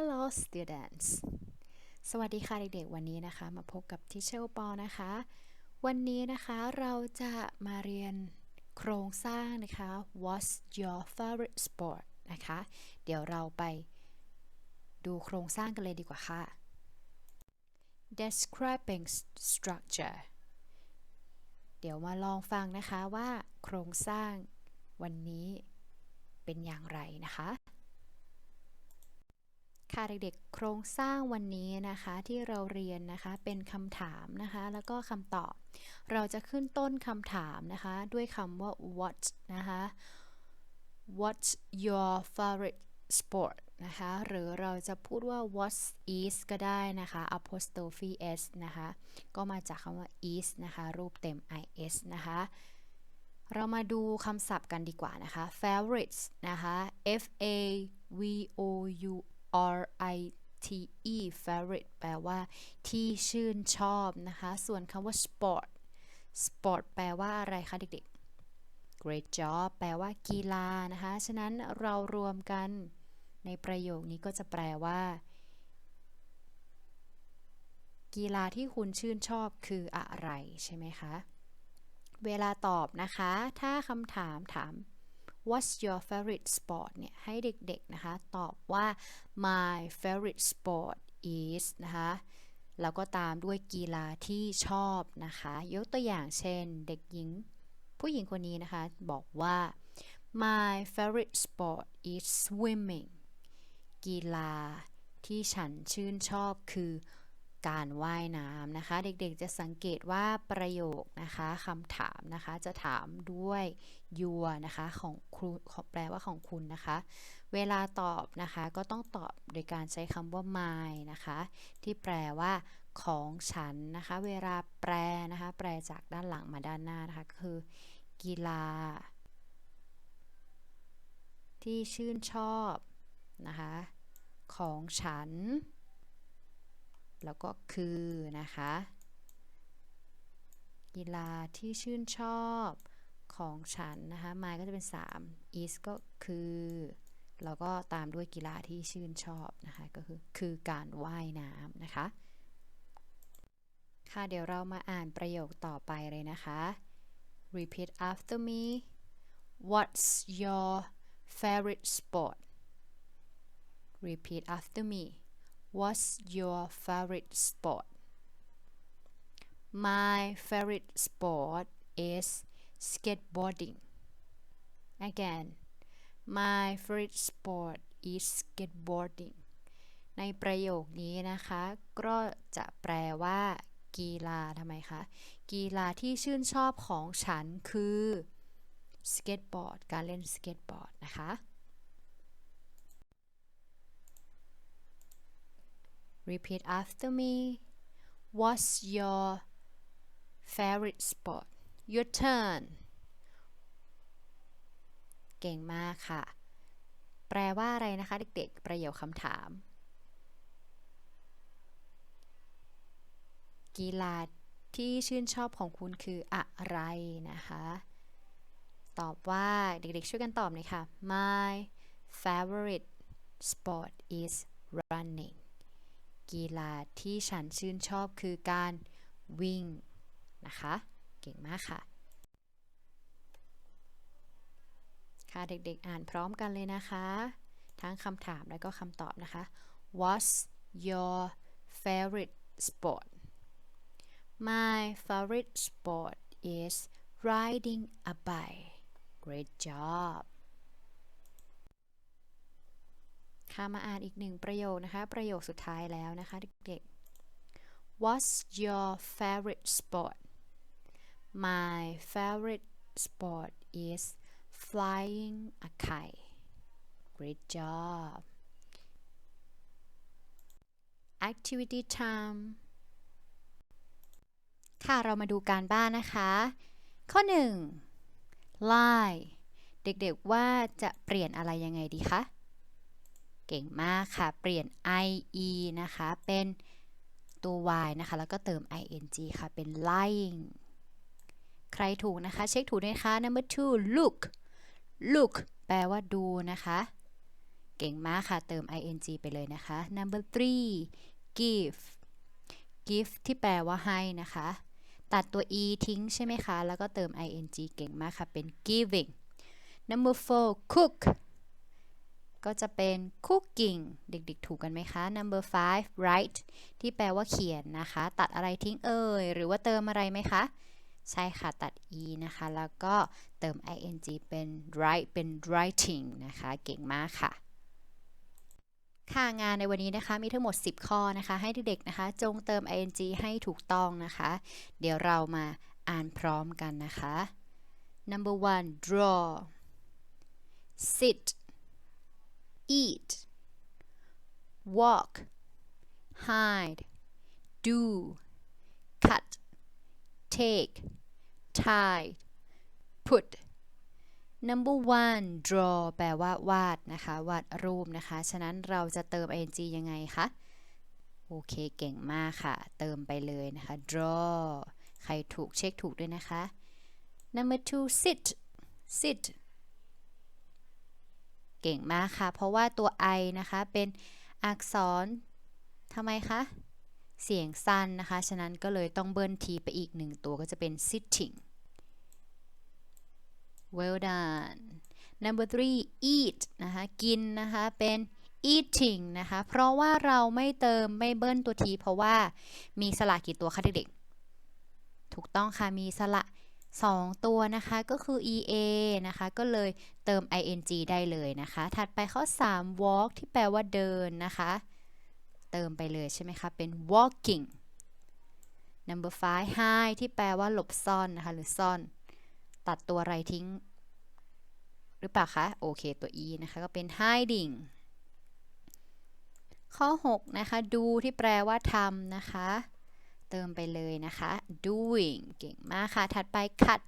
Hello students สวัสดีค่ะเด็กๆ วันนี้นะคะ มาพบกับทิเชลปอนะคะ วันนี้นะคะเราจะมาเรียนโครงสร้างนะคะ What's your favorite sport นะคะ เดี๋ยวเราไปดูโครงสร้างกันเลยดีกว่าค่ะ Describing structure เดี๋ยวมาลองฟังนะคะว่าโครงสร้างวันนี้เป็นอย่างไรนะคะ ค่ะเด็กๆ โครงสร้างวันนี้นะคะที่เราเรียนนะคะเป็นคำถามนะคะแล้วก็คำตอบ เราจะขึ้นต้นคำถามนะคะด้วยคำว่า what นะคะ what's your favorite sport นะคะหรือเราจะพูดว่า what is ก็ได้นะคะ apostrophe s นะคะก็มาจากคำว่า is นะคะรูปเต็ม is นะคะเรามาดูคำศัพท์กันดีกว่านะคะ favorites นะคะ f a v o u r i t e favorite แปลว่าที่ชื่นชอบนะคะ ส่วนคำว่า sport sport แปลว่าอะไรคะเด็กๆ great job แปลว่ากีฬานะคะ ฉะนั้นเรารวมกันในประโยคนี้ก็จะแปลว่า กีฬาที่คุณชื่นชอบคืออะไรใช่ไหมคะ เวลาตอบนะคะ ถ้าคำถามถาม What's your favorite sport เนี่ยให้เด็กๆนะคะ ตอบว่า my favorite sport is นะคะแล้วก็ตามด้วยกีฬาที่ชอบนะคะ ยกตัวอย่างเช่น เด็กหญิง ผู้หญิงคนนี้นะคะ บอกว่า my favorite sport is swimming กีฬาที่ฉันชื่นชอบคือ การว่ายน้ำนะคะ เด็กๆจะสังเกตว่าประโยคนะคะคำถามนะคะจะถามด้วย your นะคะของครูแปลว่าของคุณนะคะ เวลาตอบนะคะก็ต้องตอบโดยการใช้คำว่า my นะคะ ที่แปลว่าของฉันนะคะ เวลาแปลนะคะ แปลจากด้านหลังมาด้านหน้านะคะ คือ กีฬา ที่ชื่นชอบนะคะ ของฉัน แล้วก็คือนะคะ กีฬาที่ชื่นชอบของฉันนะคะ my ก็จะเป็น 3 is ก็คือ แล้วก็ตามด้วยกีฬาที่ชื่นชอบนะคะ ก็คือคือการว่ายน้ำนะคะ ค่ะเดี๋ยวเรามาอ่านประโยคต่อไปเลยนะคะ repeat after me what's your favorite sport repeat after me what's your favorite sport my favorite sport is skateboarding again my favorite sport is skateboarding ในประโยคนี้นะคะ ก็จะแปลว่า กีฬาทำไมคะ กีฬาที่ชื่นชอบของฉันคือสเก็ตบอร์ด การเล่นสเก็ตบอร์ดนะคะ Repeat after me What's your favorite sport Your turn เก่งมากค่ะ แปลว่าอะไรนะคะเด็กๆ ประโยคคำถาม กีฬาที่ชื่นชอบของคุณคืออะไรนะคะ ตอบว่าเด็กๆ ช่วยกันตอบหน่อยค่ะ My favorite sport is running กีฬาที่ฉันชื่นชอบคือการวิ่งนะคะ เก่งมากค่ะ ค่ะเด็กๆอ่านพร้อมกันเลยนะคะ ทั้งคำถามและก็คำตอบนะคะ What's your favorite sport My favorite sport is riding a bike Great job คะ มาอ่านอีกหนึ่งประโยคนะคะ ประโยคสุดท้ายแล้วนะคะเด็กๆ What's your favorite sport My favorite sport is flying a kite Great job Activity time ค่ะเรามาดูการบ้านนะคะ ข้อ 1 lie เด็กๆว่าจะเปลี่ยนอะไรยังไงดีคะ เก่งมากค่ะ เปลี่ยน ie นะคะ เป็นตัว y นะคะ แล้วก็เติม ing ค่ะ เป็น lying ใครถูกนะคะ เช็คถูกนะคะ number two look look แปลว่าดูนะคะ เก่งมากค่ะ เติม ing ไปเลยนะคะ number three give give ที่แปลว่าให้นะคะ ตัดตัว e ทิ้งใช่ไหมคะ แล้วก็เติม ing เก่งมากค่ะ เป็น giving number four cook ก็จะเป็น cooking เด็กๆ ถูกกันไหมคะ number five write ที่แปลว่าเขียนนะคะ ตัดอะไรทิ้งเอ่ย หรือว่าเติมอะไรไหมคะ ใช่ค่ะ ตัด e นะคะ แล้วก็เติม ing เป็น write เป็น writing นะคะ เก่งมากค่ะ ค่ะงานในวันนี้นะคะ มีทั้งหมด 10 ข้อนะคะ ให้เด็กๆ นะคะ จงเติม ing ให้ถูกต้องนะคะ เดี๋ยวเรามาอ่านพร้อมกันนะคะ number one draw sit eat walk hide do cut take tie put number one draw แปลว่าวาดนะคะ วาดรูปนะคะ ฉะนั้นเราจะเติม ing ยังไงคะ โอเค เก่งมากค่ะ เติมไปเลยนะคะ draw ใครถูกเช็คถูกด้วยนะคะ number two sit sit เก่งมากค่ะ เพราะว่าตัว i นะคะเป็นอักษรทำไมคะ เสียงสั้นนะคะ ฉะนั้นก็เลยต้องเบิ้ลทีไปอีกหนึ่งตัวก็จะเป็น sitting well done number three eat นะคะ กินนะคะ เป็น eating นะคะ เพราะว่าเราไม่เติมไม่เบิ้ลตัวทีเพราะว่ามีสระกี่ตัวคะเด็กๆ ถูกต้องค่ะ มีสระ 2 ตัวนะคะก็คือ ea นะคะก็เลยเติม ing ได้เลยนะคะ ถัดไปข้อ 3 walk ที่แปลว่าเดินนะคะ เติมไปเลยใช่ไหมคะ เป็น walking number five hide ที่แปลว่าหลบซ่อนนะคะ หรือซ่อน ตัดตัวอะไรทิ้ง หรือเปล่าคะ โอเค ตัว e นะคะ ก็เป็น hiding ข้อ 6 นะคะ do ที่แปลว่าทำนะคะ เติมไปเลยนะคะ doing เก่งมากค่ะ ถัดไป cut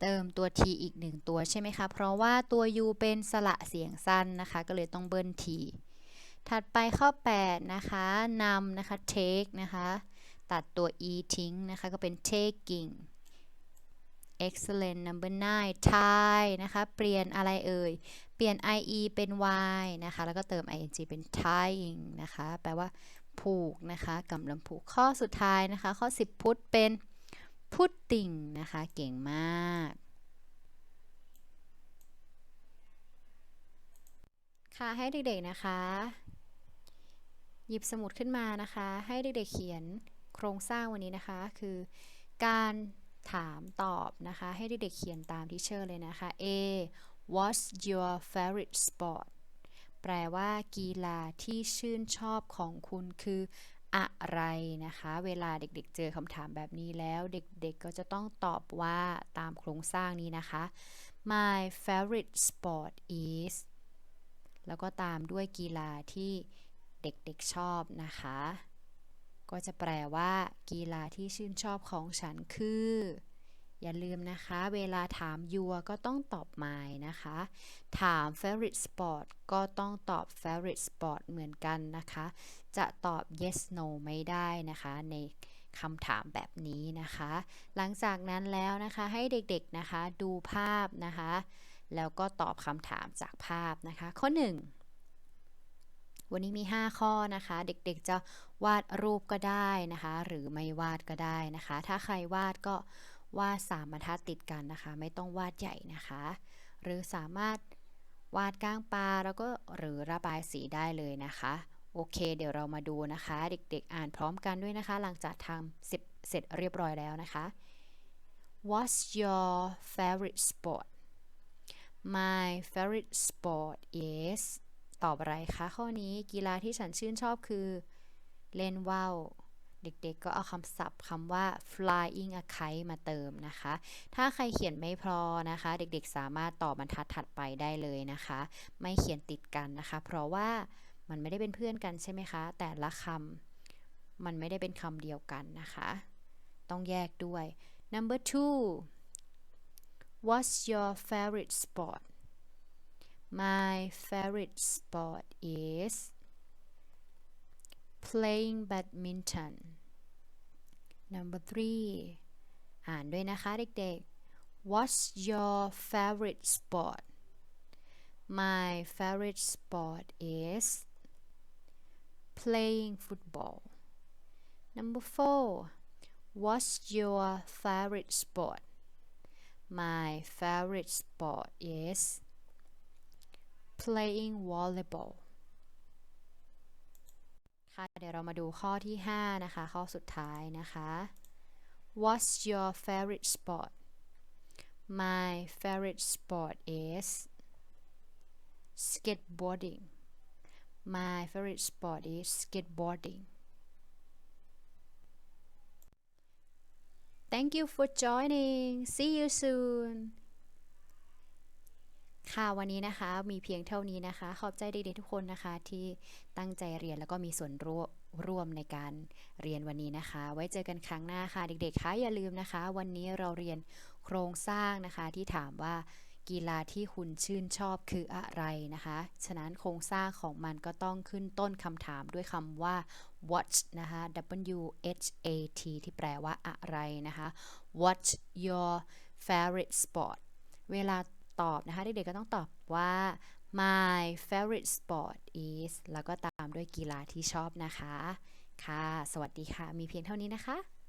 เติมตัว t อีกหนึ่งตัวใช่ไหมคะ เพราะว่าตัว u เป็นสระเสียงสั้นนะคะ ก็เลยต้องเบิ้ล t ถัดไปข้อ 8 นะคะนำนะคะ take นะคะ ตัดตัว e ทิ้งนะคะ ก็เป็น taking excellent number 9 tie นะคะ เปลี่ยนอะไรเอ่ย เปลี่ยน ie เป็น y นะคะ แล้วก็เติม ing เป็น tying นะคะ แปลว่า ผูกนะคะกำลังผูกข้อสุดท้ายนะคะ ข้อ 10 พุทเป็น putting นะคะ เก่งมาก ค่ะให้เด็กๆนะคะ หยิบสมุดขึ้นมานะคะ ให้เด็กๆเขียนโครงสร้างวันนี้นะคะ คือการถามตอบนะคะ ให้เด็กๆเขียนตามที่เชอร์เลยนะคะ A What's your favorite sport แปลว่ากีฬาที่ชื่นชอบของคุณคืออะไรนะคะ เวลาเด็กๆ เจอคำถามแบบนี้แล้ว เด็กๆ ก็จะต้องตอบว่าตามโครงสร้างนี้นะคะ My favorite sport is แล้วก็ตามด้วยกีฬาที่เด็กๆชอบนะคะ ก็จะแปลว่า กีฬาที่ชื่นชอบของฉันคือ อย่าลืมนะคะ เวลาถาม your ก็ต้องตอบ my นะคะ ถาม favorite sport ก็ต้องตอบ favorite sport เหมือนกันนะคะ จะตอบ yes no ไม่ได้นะคะ ในคำถามแบบนี้นะคะ หลังจากนั้นแล้วนะคะให้เด็กๆนะคะดูภาพนะคะ แล้วก็ตอบคำถามจากภาพนะคะ ข้อ 1 วันนี้มี 5 ข้อนะคะ เด็กๆจะวาดรูปก็ได้นะคะ หรือไม่วาดก็ได้นะคะ ถ้าใครวาดก็ วาดสามบรรทัดติดกันนะคะ ไม่ต้องวาดใหญ่นะคะ หรือสามารถวาดก้างปลาแล้วก็หรือระบายสีได้เลยนะคะ โอเค เดี๋ยวเรามาดูนะคะ เด็กๆ อ่านพร้อมกันด้วยนะคะ หลังจากทำเสร็จเรียบร้อยแล้วนะคะ What's your favorite sport My favorite sport is ตอบอะไรคะ ข้อนี้กีฬาที่ฉันชื่นชอบคือ เล่นว่าว เด็กๆ ก็เอาคำศัพท์คำว่า flying a kite มาเติมนะคะ ถ้าใครเขียนไม่พอนะคะ เด็กๆ สามารถต่อบรรทัดถัดไปได้เลยนะคะ ไม่เขียนติดกันนะคะ เพราะว่ามันไม่ได้เป็นเพื่อนกันใช่ไหมคะ แต่ละคำมันไม่ได้เป็นคำเดียวกันนะคะ ต้องแยกด้วย number two what's your favorite sport my favorite sport is playing badminton number three อ่านด้วยนะคะเด็กๆ What's your favorite sport my favorite sport is playing football number four what's your favorite sport my favorite sport is playing volleyball ค่ะเดี๋ยวเรามาดูข้อที่ 5 นะคะ ข้อสุดท้ายนะคะ What's your favorite sport My favorite sport is skateboarding My favorite sport is skateboarding Thank you for joining see you soon ค่ะวันนี้นะคะมีเพียงเท่านี้นะคะ ขอบใจเด็กๆทุกคนนะคะ ที่ตั้งใจเรียนแล้วก็มีส่วนร่วมร่วมในการเรียนวันนี้นะคะ ไว้เจอกันครั้งหน้าค่ะ เด็กๆคะอย่าลืมนะคะ วันนี้เราเรียนโครงสร้างนะคะ ที่ถามว่ากีฬาที่คุณชื่นชอบคืออะไรนะคะ ฉะนั้นโครงสร้างของมันก็ต้องขึ้นต้นคำถามด้วยคำว่า what นะคะ W H A T ที่แปลว่าอะไรนะคะ What's your favorite sport เวลา ตอบนะคะ เด็กๆก็ต้องตอบว่า my favorite sport is แล้วก็ตามด้วยกีฬาที่ชอบนะคะ ค่ะ สวัสดีค่ะ มีเพียงเท่านี้นะคะ